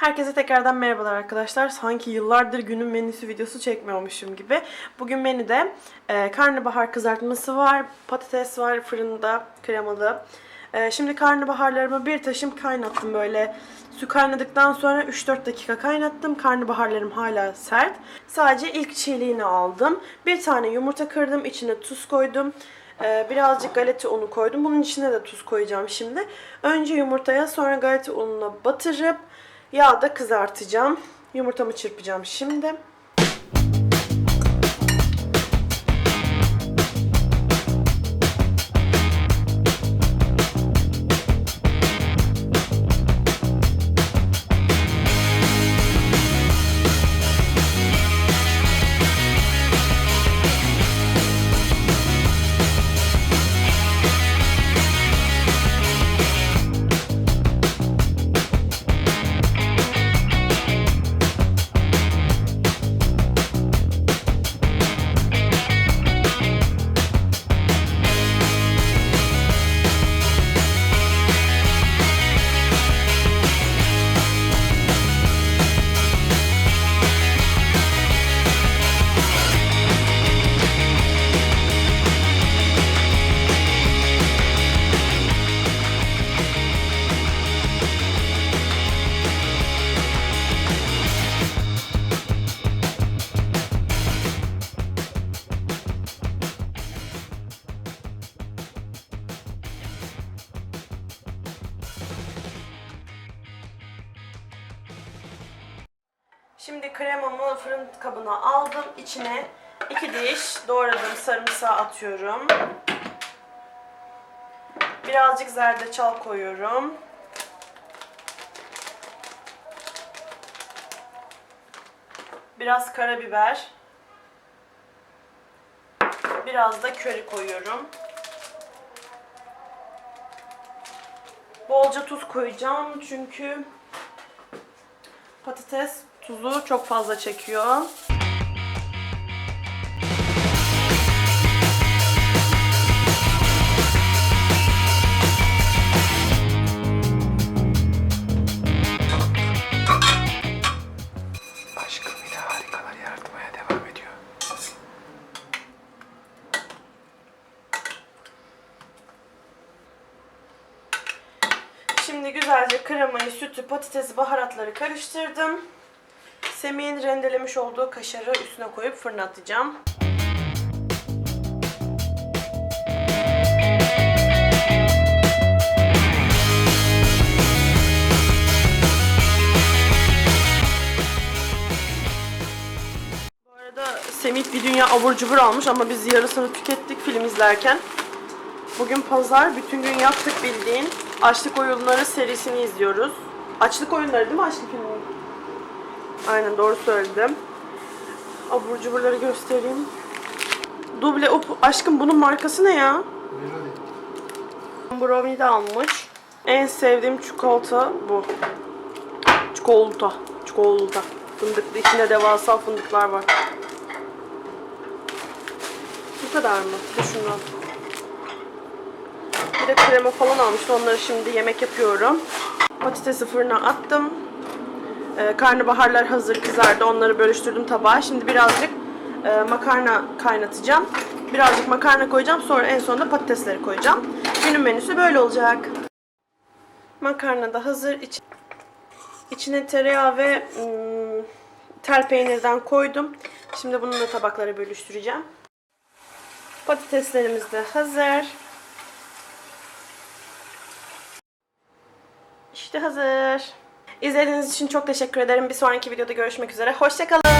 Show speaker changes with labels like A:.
A: Herkese tekrardan merhabalar arkadaşlar. Sanki yıllardır günün menüsü videosu çekmiyormuşum gibi. Bugün menüde e, karnabahar kızartması var, patates var fırında kremalı. E, şimdi karnabaharlarımı bir taşım kaynattım böyle. Su kaynadıktan sonra 3-4 dakika kaynattım. Karnabaharlarım hala sert. Sadece ilk çiğliğini aldım. Bir tane yumurta kırdım, içine tuz koydum. Ee, birazcık galeta unu koydum. Bunun içine de tuz koyacağım şimdi. Önce yumurtaya sonra galeta ununa batırıp yağda kızartacağım. Yumurtamı çırpacağım şimdi. Şimdi kremamı fırın kabına aldım. İçine iki diş doğradığım sarımsağı atıyorum. Birazcık zerdeçal koyuyorum. Biraz karabiber. Biraz da köri koyuyorum. Bolca tuz koyacağım çünkü patates tuzu çok fazla çekiyor.
B: Aşkım ile harikalar yaratmaya devam ediyor.
A: Şimdi güzelce kremayı, sütü, patatesi, baharatları karıştırdım. Semih'in rendelemiş olduğu kaşarı üstüne koyup fırına atacağım. Bu arada Semih bir dünya abur cubur almış ama biz yarısını tükettik film izlerken. Bugün pazar, bütün gün yaptık bildiğin. Açlık Oyunları serisini izliyoruz. Açlık Oyunları değil mi Açlık Oyunları? Aynen doğru söyledim. Abur cuburları göstereyim. Duble up. Aşkım bunun markası ne ya? Brownie de almış. En sevdiğim çikolata bu. Çikolata. Çikolata. Fındıklı. içinde devasa fındıklar var. Bu kadar mı? Şundan. Bir de krema falan almıştım. Onları şimdi yemek yapıyorum. Patatesi fırına attım. Ee, karnabaharlar hazır kızardı. Onları bölüştürdüm tabağa. Şimdi birazcık e, makarna kaynatacağım. Birazcık makarna koyacağım. Sonra en sonunda patatesleri koyacağım. Günün menüsü böyle olacak. Makarna da hazır. İç- İçine tereyağı ve ım, tel peynirden koydum. Şimdi bunu da tabaklara bölüştüreceğim. Patateslerimiz de hazır. İşte hazır. İzlediğiniz için çok teşekkür ederim. Bir sonraki videoda görüşmek üzere. Hoşçakalın.